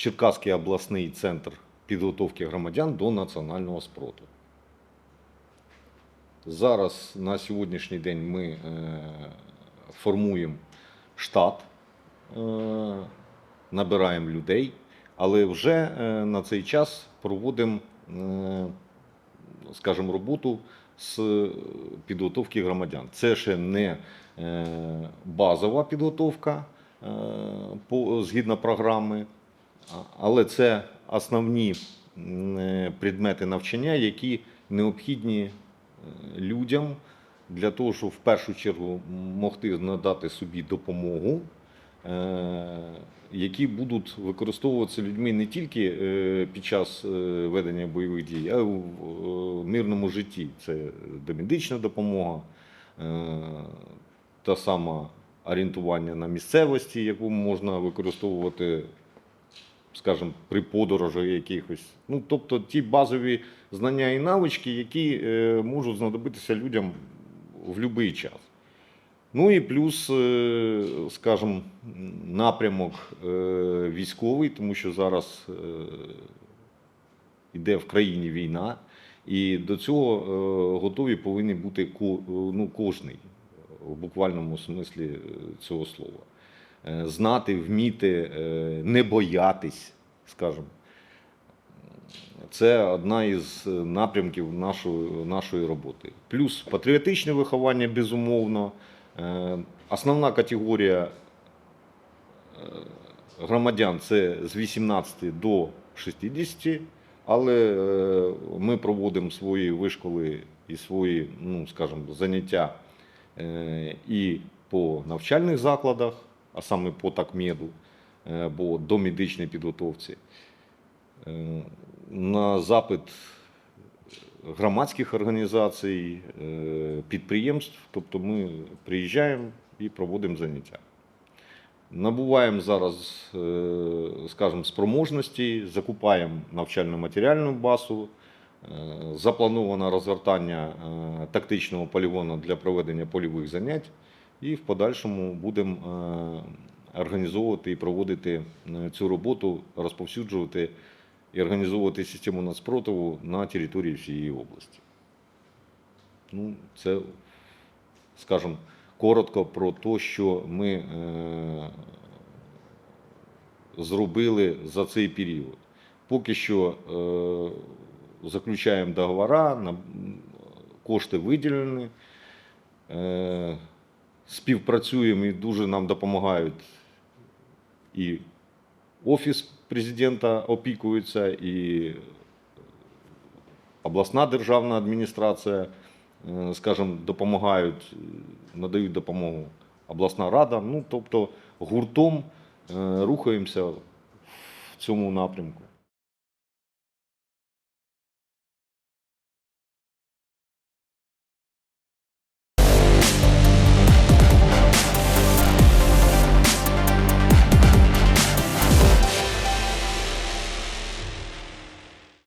Черкаський обласний центр підготовки громадян до національного спротиву. Зараз на сьогоднішній день ми е, формуємо штат, е, набираємо людей, але вже е, на цей час проводимо, скажімо, роботу з підготовки громадян. Це ще не базова підготовка згідно програми, але це основні е, предмети навчання, які необхідні е, людям для того, щоб в першу чергу могти надати собі допомогу, е, які будуть використовуватися людьми не тільки під час ведення бойових дій, а й в мирному житті. Це домедична допомога, та сама орієнтування на місцевості, яку можна використовувати скажімо, при подорожах якихось. Ну, тобто ті базові знання і навички, які е, можуть знадобитися людям в будь-який час. Ну і плюс, е, скажімо, напрямок е, військовий, тому що зараз е, йде в країні війна, і до цього е, готові повинні бути ко- ну, кожний в буквальному смислі е, цього слова. Е, Знати, вміти, е, не боятись, скажімо. Це одна із напрямків нашої, нашої роботи. Плюс патріотичне виховання, безумовно. Е, Основна категорія е, громадян це з 18 до 60, але е, ми проводимо свої вишколи і свої, ну, скажімо, заняття е, і по навчальних закладах, а саме по такмеду, е, або до медичної підготовці. Е, На запит громадських організацій, е, підприємств, тобто ми приїжджаємо і проводимо заняття. Набуваємо зараз, е, скажімо, спроможності, закупаємо навчально-матеріальну базу, е, заплановано розгортання е, тактичного полігону для проведення польових занять, і в подальшому будемо е, організовувати і проводити е, цю роботу, розповсюджувати і організовувати систему нацпротиву на території всієї області. Ну, це, скажімо, коротко про те, що ми е, зробили за цей період. Поки що заключаємо договори, кошти виділені, співпрацюємо і дуже нам допомагають і Офіс президента опікується, і обласна державна адміністрація, е, скажімо, допомагають, надають допомогу обласна рада. Ну, тобто гуртом е, рухаємося в цьому напрямку.